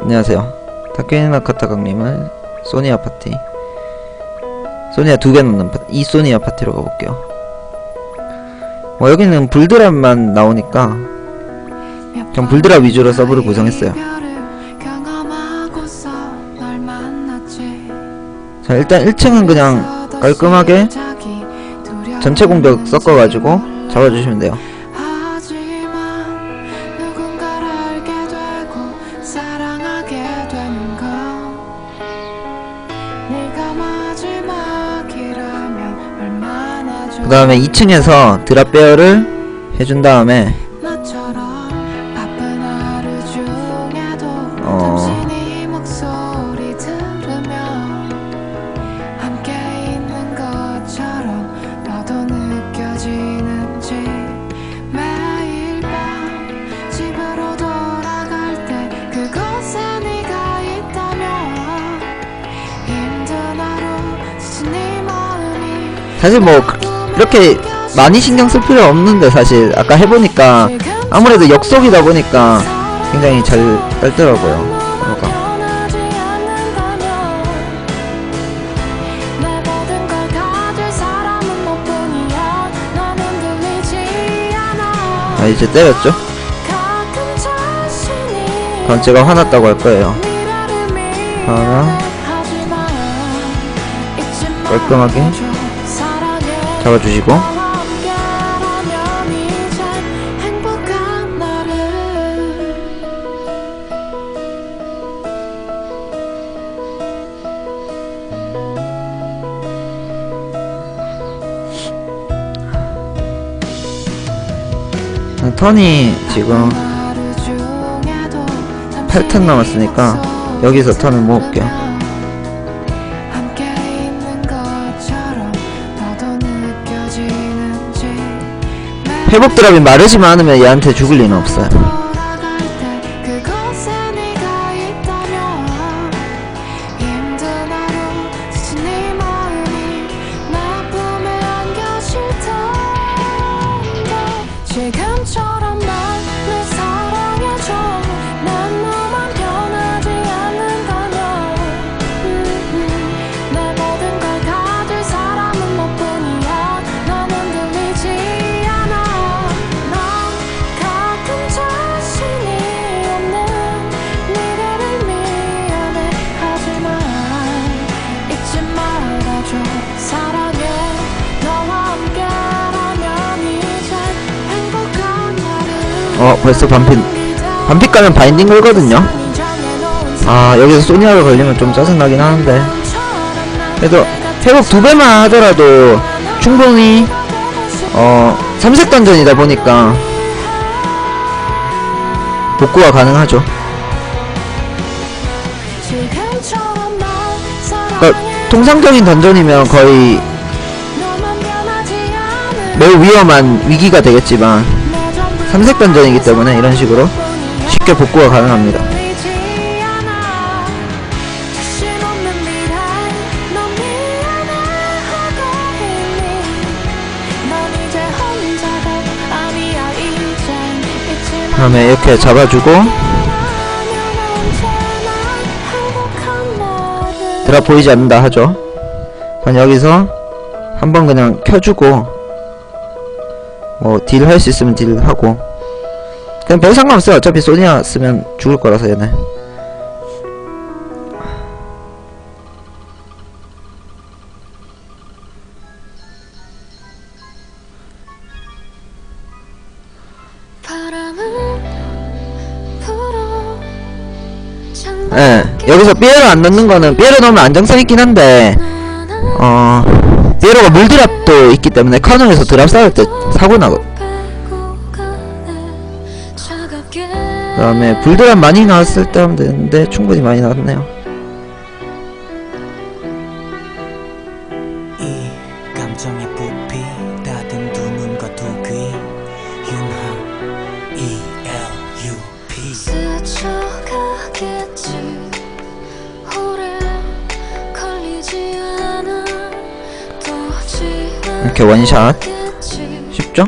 안녕하세요. 타케나 카타강님은 소니 아 파티. 소니아 두개 파, 이 소니 아 파티로 가볼게요. 뭐 여기는 불드랍만 나오니까 전 불드랍 위주로 서브를 구성했어요. 자 일단 1층은 그냥 깔끔하게 전체 공격 섞어가지고 잡아주시면 돼요. 그 다음에 2층에서 드랍 베어를 해준 다음에 어. 네 사실 뭐 그- 이렇게 많이 신경 쓸 필요 없는데 사실 아까 해보니까 아무래도 역속이다 보니까 굉장히 잘 흔들리지 않아 아 이제 때렸죠? 그럼 제가 화났다고 할 거예요. 하나. 깔끔하게 잡아주시고 나를 턴이 지금 하루 중에도 8턴 남았으니까 여기서 턴을 모을게요. 회복 드랍이 마르지만 않으면 얘한테 죽을 리는 없어요. 네가 어 벌써 반핀 반핀 가면 바인딩 걸거든요. 아 여기서 소니아가 걸리면 좀 짜증나긴 하는데 그래도 회복 두 배만 하더라도 충분히 어 삼색 던전이다 보니까 복구가 가능하죠. 그러니까 통상적인 던전이면 거의 매우 위험한 위기가 되겠지만 삼색 던전이기 때문에 이런 식으로 쉽게 복구가 가능합니다. 그다음에 이렇게 잡아주고 드랍 보이지 않는다 하죠. 그럼 여기서 한번 그냥 켜주고 뭐 딜 할 수 있으면 딜 하고 그냥 별 상관없어요. 어차피 소니아 쓰면 죽을 거라서 얘네. 예, 여기서 삐에로 안 넣는 거는 삐에로 넣으면 안정성 있긴 한데 어 삐에로가 물드랍도 있기 때문에 커널에서 드랍 쌓을 때 사고 나고. 그 다음에 불드랍 많이 나왔을 때 하면 되는데 충분히 많이 나왔네요. 이 이렇게 원샷. 쉽죠?